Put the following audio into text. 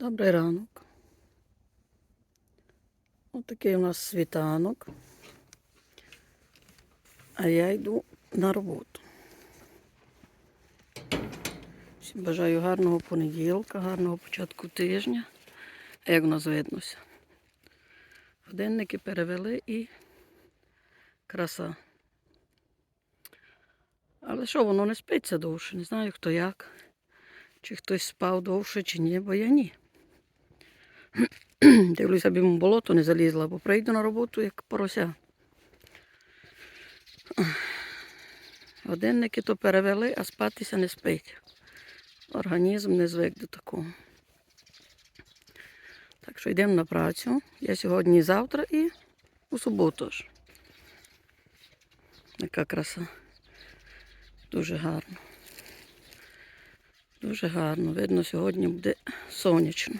Добрий ранок. Ось такий у нас світанок. А я йду на роботу. Всім бажаю гарного понеділка, гарного початку тижня. Як у нас виднося? Годинники перевели і краса. Але що, воно не спиться довше. Не знаю хто як. Чи хтось спав довше, чи ні, бо я ні. Дивлюся, аби йому болото не залізла, бо прийду на роботу як порося. Годинники то перевели, а спатися не спить. Організм не звик до такого. Так що йдемо на працю. Я сьогодні завтра і у суботу ж. Яка краса. Дуже гарно. Дуже гарно. Видно, сьогодні буде сонячно.